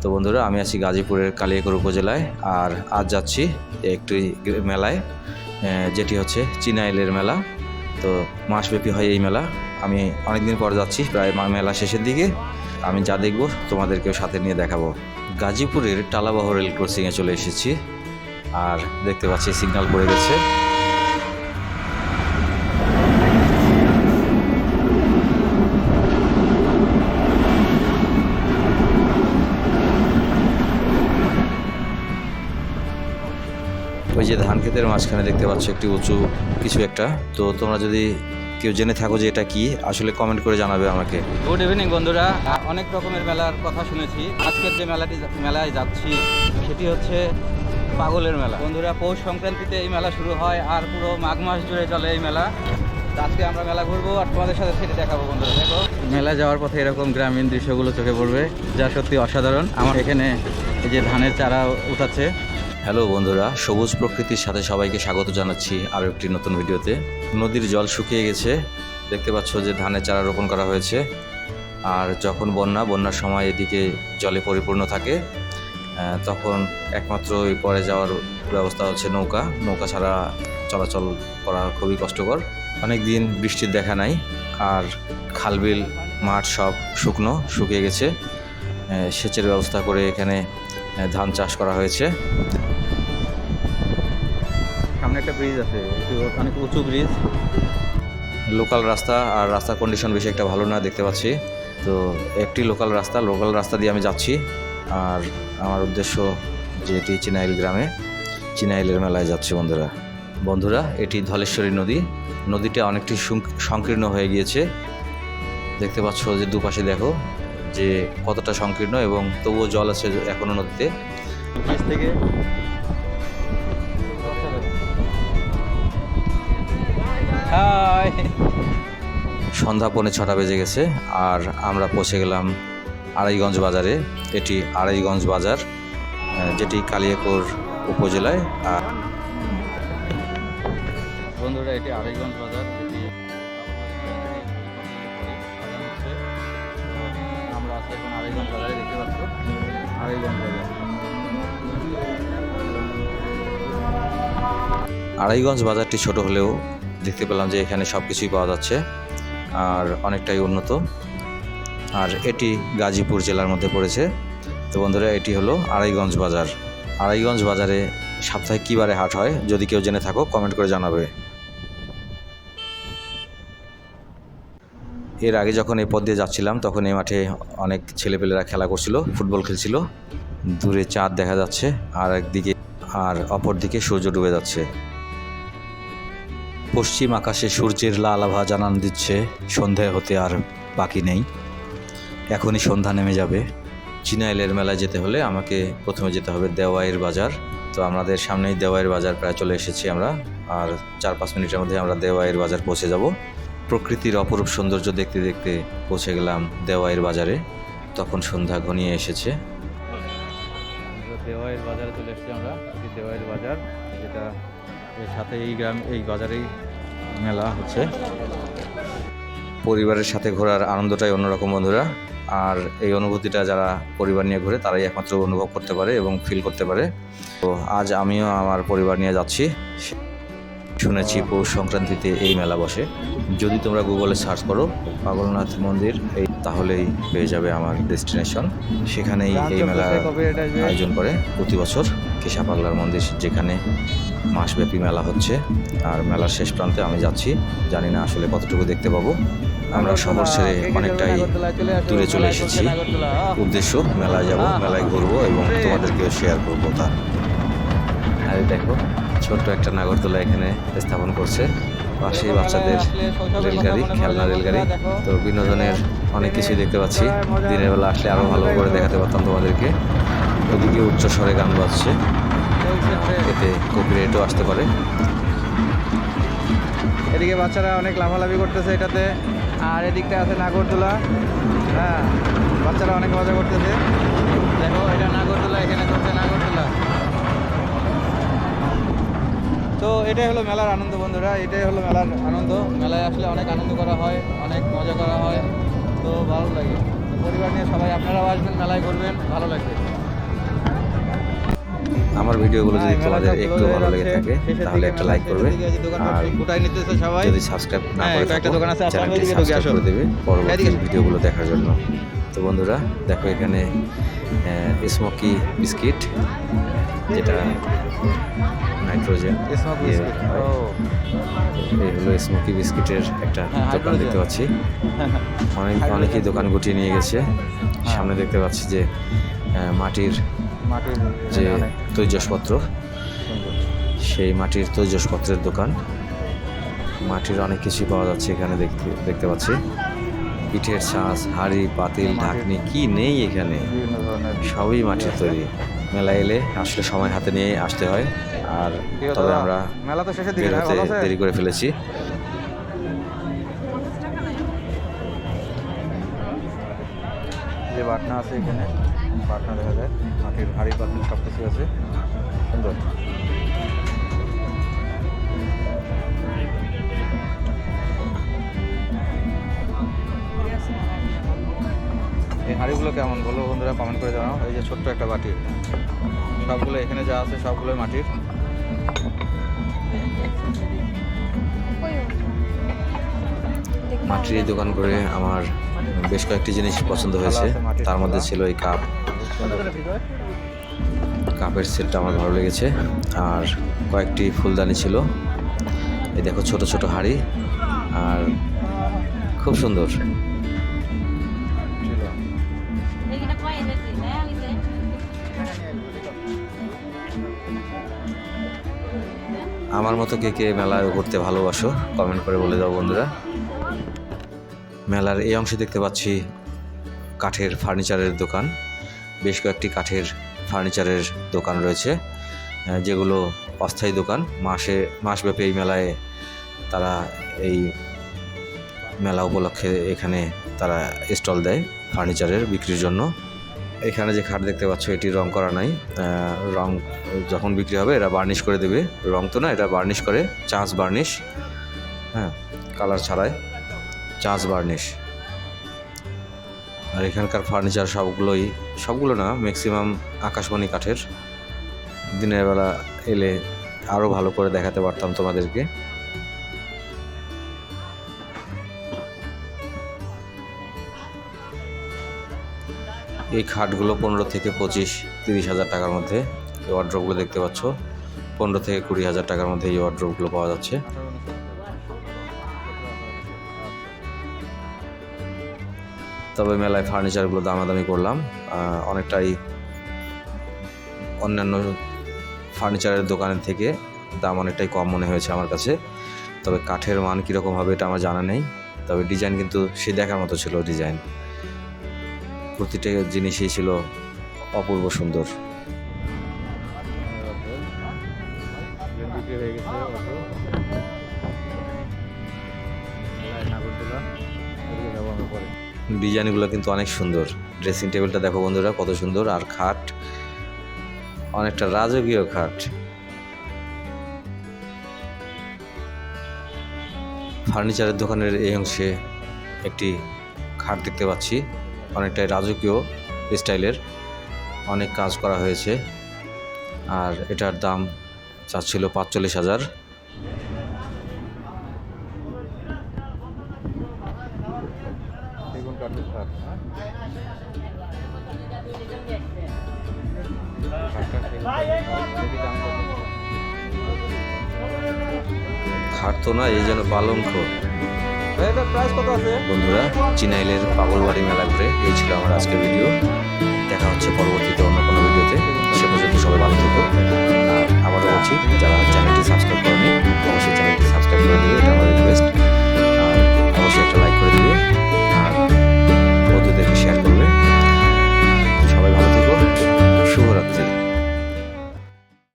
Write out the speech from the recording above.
তো বন্ধুরা, আমি আছি গাজীপুরের কালিয়াকৈর উপজেলায় আর আজ যাচ্ছি একটি মেলায় যেটি হচ্ছে চিনাইলের মেলা। তো মাসব্যাপী হয় এই মেলা। আমি অনেকদিন পর যাচ্ছি, প্রায় মেলা শেষের দিকে। আমি যা দেখব তোমাদেরকেও সাথে নিয়ে দেখাবো। গাজীপুরের টালাবাহ রেল ক্রসিংয়ে চলে এসেছি, আর দেখতে পাচ্ছি সিগন্যাল পড়ে গেছে। ধান ক্ষেতের মাঝখানে দেখতে পাচ্ছ একটি উঁচু কিছু একটা। তো তোমরা যদি কেউ জেনে থাকো যে এটা কি আসলে কমেন্ট করে জানাবে আমাকে। গুড ইভিনিং বন্ধুরা। অনেক রকমের মেলার কথা শুনেছি। আজকের যে মেলাটি মেলায় যাচ্ছি সেটি হচ্ছে পাগলের মেলা। বন্ধুরা পৌষ সংক্রান্তিতে এই মেলা শুরু হয় আর পুরো মাঘ মাস জুড়ে চলে এই মেলা। তো আজকে আমরা মেলা ঘুরবো আর তোমাদের সাথে সেটি দেখাবো বন্ধুরা। দেখো। মেলা যাওয়ার পথে এরকম গ্রামীণ দৃশ্যগুলো চোখে পড়বে। যা সত্যি অসাধারণ। আমার এখানে এই যে ধানের চারা উঠাচ্ছে হ্যালো বন্ধুরা, সবুজ প্রকৃতির সাথে সবাইকে স্বাগত জানাচ্ছি আরও একটি নতুন ভিডিওতে। নদীর জল শুকিয়ে গেছে, দেখতে পাচ্ছ যে ধানের চারা রোপণ করা হয়েছে। আর যখন বন্যা, বন্যার সময় এদিকে জলে পরিপূর্ণ থাকে তখন একমাত্র ওই পরে যাওয়ার ব্যবস্থা হচ্ছে নৌকা। নৌকা ছাড়া চলাচল করা খুবই কষ্টকর। অনেক দিন বৃষ্টির দেখা নাই, আর খালবিল, মাঠ সব শুকনো, শুকিয়ে গেছে। সেচের ব্যবস্থা করে এখানে ধান চাষ করা হয়েছে। সামনে একটা ব্রিজ আছে অনেক উঁচু ব্রিজ লোকাল রাস্তা আর রাস্তার কন্ডিশন বেশি একটা ভালো না দেখতে পাচ্ছি। তো একটি লোকাল রাস্তা লোকাল রাস্তা দিয়ে আমি যাচ্ছি। আর আমার উদ্দেশ্য যে এটি চিনাইল গ্রামে চিনাইলের মেলায় যাচ্ছি বন্ধুরা। বন্ধুরা এটি ধলেশ্বরী নদী। নদীটা অনেকটি সংকীর্ণ হয়ে গিয়েছে। দেখতে পাচ্ছ যে দুপাশে দেখো যে কতটা সংকীর্ণ এবং তবুও জল আছে এখনও নদীতে। থেকে সন্ধ্যা পৌনে ছটা বেজে গেছে আর আমরা পৌঁছে গেলাম আড়াইগঞ্জ বাজারে। এটি আড়াইগঞ্জ বাজার যেটি কালিয়াকৈর উপজেলায়। আর বন্ধুরা, এটি আড়াইগঞ্জ বাজার আমরা আছি এখন আড়াইগঞ্জ বাজারে, দেখতে পাচ্ছ? আড়াইগঞ্জ বাজার। আড়াইগঞ্জ বাজারটি ছোট হলেও দেখতে পেলাম যে এখানে সব কিছুই পাওয়া যাচ্ছে আর অনেকটাই উন্নত। আর এটি গাজীপুর জেলার মধ্যে পড়েছে। তো বন্ধুরা, এটি হলো আড়াইগঞ্জ বাজার। আড়াইগঞ্জ বাজারে সপ্তাহে কী বারে হাট হয়, যদি কেউ জেনে থাকো, কমেন্ট করে জানাবে। এর আগে যখন এই পথ দিয়ে যাচ্ছিলাম, তখন এই মাঠে অনেক ছেলেপেলেরা খেলা করছিল, ফুটবল খেলছিল। দূরে চাঁদ দেখা যাচ্ছে, আর একদিকে আর অপর দিকে সূর্য ডুবে যাচ্ছে। পশ্চিম আকাশে সূর্যের লাল আভা জানান দিচ্ছে সন্ধ্যা হতে আর বাকি নেই। এখনই সন্ধ্যা নেমে যাবে। চিনাইলের মেলায় যেতে হলে আমাকে প্রথমে যেতে হবে দেওয়াইয়ের বাজার। তো আমাদের সামনেই দেওয়াইয়ের বাজার প্রায় চলে এসেছি আমরা। আর চার পাঁচ মিনিটের মধ্যে আমরা দেওয়াইয়ের বাজার পৌঁছে যাব। প্রকৃতির অপরূপ সৌন্দর্য দেখতে দেখতে পৌঁছে গেলাম দেওয়াইয়ের বাজারে। তখন সন্ধ্যা ঘনিয়ে এসেছে। এর সাথে এই গ্রাম এই বাজারেই মেলা হচ্ছে। পরিবারের সাথে ঘোরার আনন্দটাই অন্যরকম বন্ধুরা। আর এই অনুভূতিটা যারা পরিবার নিয়ে ঘুরে তারাই একমাত্র অনুভব করতে পারে এবং ফিল করতে পারে। তো আজ আমিও আমার পরিবার নিয়ে যাচ্ছি। শুনেছি পৌষ সংক্রান্তিতে এই মেলা বসে। যদি তোমরা গুগলে সার্চ করো পাগলনাথ মন্দির এই তাহলেই পেয়ে যাবে আমার ডেস্টিনেশন সেখানেই এই মেলা আয়োজন করে প্রতি বছর। কেশা পাগলার মন্দির যেখানে মাসব্যাপী মেলা হচ্ছে। আর মেলার শেষ প্রান্তে আমি যাচ্ছি। জানি না আসলে কতটুকু দেখতে পাবো। আমরা শহর ছেড়ে অনেকটাই দূরে চলে এসেছি। উদ্দেশ্য মেলায় যাব মেলায় ঘুরবো এবং তোমাদেরকেও শেয়ার করব তা। আর দেখো ছোট্ট একটা নাগরদোলা এখানে স্থাপন করছে। পাশেই বাচ্চাদের রেলগাড়ি খেলনা রেলগাড়ি। তো বিনোদনের অনেক কিছুই দেখতে পাচ্ছি। দিনের বেলা আসলে আরও ভালো করে দেখাতে পারতাম তোমাদেরকে। ওদিকে উচ্চ স্বরে গান বাজছে। এতে কপিরাইটও আসতে পারে। এদিকে বাচ্চারা অনেক লাফালাফি করতেছে এটাতে। আর এদিকটা আছে নাগরদোলা। হ্যাঁ বাচ্চারা অনেক মজা করতেছে। দেখো, এটা নাগরদোলা, এখানে চলছে নাগরদোলা। তো এটাই হলো মেলার আনন্দ বন্ধুরা, এটাই হলো মেলার আনন্দ। মেলায় আসলে অনেক আনন্দ করা হয়, অনেক মজা করা হয়। তো ভালো লাগে। পরিবার নিয়ে সবাই, আপনারাও আসবেন, মেলায় ঘুরবেন, ভালো লাগবে। আমার ভিডিওগুলো যদি হ্যাঁ, তোমাদের একটু ভালো লেগে থাকে তাহলে একটা লাইক করবে আর গোটাই নিতেছে সবাই যদি সাবস্ক্রাইব না হ্যাঁ, করে থাকো দোকান আছে, আপনার চ্যানেলটি সাবস্ক্রাইব আসো। করে দেবে পরবর্তী এদিকে। ভিডিওগুলো দেখার জন্য তো বন্ধুরা দেখো এখানে স্মোকি বিস্কিট যেটা নাইট্রোজেন। এই হলো স্মোকি বিস্কিটের একটা হ্যাঁ, দোকান দেখতে পাচ্ছি অনেক অনেকেই দোকান গুটিয়ে নিয়ে গেছে হ্যাঁ। সামনে দেখতে পাচ্ছি যে মাটির যে তৈজসপত্র। সেই মাটির তৈজসপত্রের দোকান। মাটির অনেক কিছুই পাওয়া যাচ্ছে এখানে দেখতে দেখতে পাচ্ছি। পিঠের ছাঁচ হাড়ি পাতিল ঢাকনি কি নেই এখানে? সবই মাটির তৈরি। মেলা এলে আসলে সময় হাতে নিয়ে আসতে হয়। আর তবে আমরা মেলা তো শেষের দিকে ভালো আছে? দেরি করে ফেলেছি। যে বাটনা আছে এখানে। বাটনা দেখা যায়। মাটির হাড়ি পাতিল সব কিছু আছে। সুন্দর। এই হাঁড়িগুলো কেমন বলো বন্ধুরা কমেন্ট করে জানাও। এই যে ছোট্ট একটা বাটির সবগুলো এখানে যা আছে সবগুলোই মাটির। মাটির দোকান করে আমার বেশ কয়েকটি জিনিস পছন্দ হয়েছে। তার মধ্যে ছিল এই কাপ। কাপের সেটটা আমার ভালো লেগেছে। আর কয়েকটি ফুলদানি ছিল। এই দেখো, ছোট ছোট হাড়ি। আর খুব সুন্দর. আমার মতো কে কে মেলায় ঘুরতে ভালোবাসো কমেন্ট করে বলে দাও বন্ধুরা। মেলার এই অংশে দেখতে পাচ্ছি কাঠের ফার্নিচারের দোকান। বেশ কয়েকটি কাঠের ফার্নিচারের দোকান রয়েছে যেগুলো অস্থায়ী দোকান। মাসে, মাসব্যাপী এই মেলায় তারা এই মেলা উপলক্ষে এখানে তারা স্টল দেয় ফার্নিচারের বিক্রির জন্য। এখানে যে খাট দেখতে পাচ্ছ, এটি রং করা নাই। রং যখন বিক্রি হবে, এরা বার্নিশ করে দেবে। রং তো না এটা বার্নিশ করে চাঁচ বার্নিশ। হ্যাঁ কালার ছাড়াই। চাঁচ বার্নিশ আর এখানকার ফার্নিচার সবগুলোই, সবগুলো না ম্যাক্সিমাম আকাশবাণী কাঠের। দিনের বেলা এলে আরও ভালো করে দেখাতে পারতাম তোমাদেরকে। এই খাটগুলো পনেরো থেকে পঁচিশ, তিরিশ হাজার টাকার মধ্যে এই ওয়ার্ড্রপগুলো দেখতে পাচ্ছ। পনেরো থেকে কুড়ি হাজার টাকার মধ্যে এই ওয়ার্ড্রপগুলো পাওয়া যাচ্ছে। তবে মেলায় ফার্নিচারগুলো দামাদামি করলাম। অনেকটাই অন্যান্য ফার্নিচারের দোকানের থেকে দাম অনেকটাই কম মনে হয়েছে আমার কাছে। তবে কাঠের মান কীরকম হবে এটা আমার জানা নেই। তবে ডিজাইন কিন্তু সে দেখার মতো ছিল ডিজাইন। প্রতিটা জিনিসই ছিল অপূর্ব সুন্দর। ডিজাইনগুলো কিন্তু অনেক সুন্দর। ড্রেসিং টেবিলটা দেখো বন্ধুরা, কত সুন্দর। আর খাট, অনেকটা রাজকীয় খাট। ফার্নিচারের দোকানের এই অংশে একটি খাট দেখতে পাচ্ছি। অনেকটাই রাজকীয় স্টাইলের অনেক কাজ করা হয়েছে। আর এটার দাম চাচ্ছিল পাঁচচল্লিশ হাজার। খাটটা সেগুন কাঠের খাট। দেখি দাম কত খাট তো না, এই যেন পালঙ্ক বন্ধুরা, চিনাইলের পাগলবাড়ি মেলা ঘুরে এই ছিল আমার আজকের ভিডিও দেখা হচ্ছে পরবর্তীতে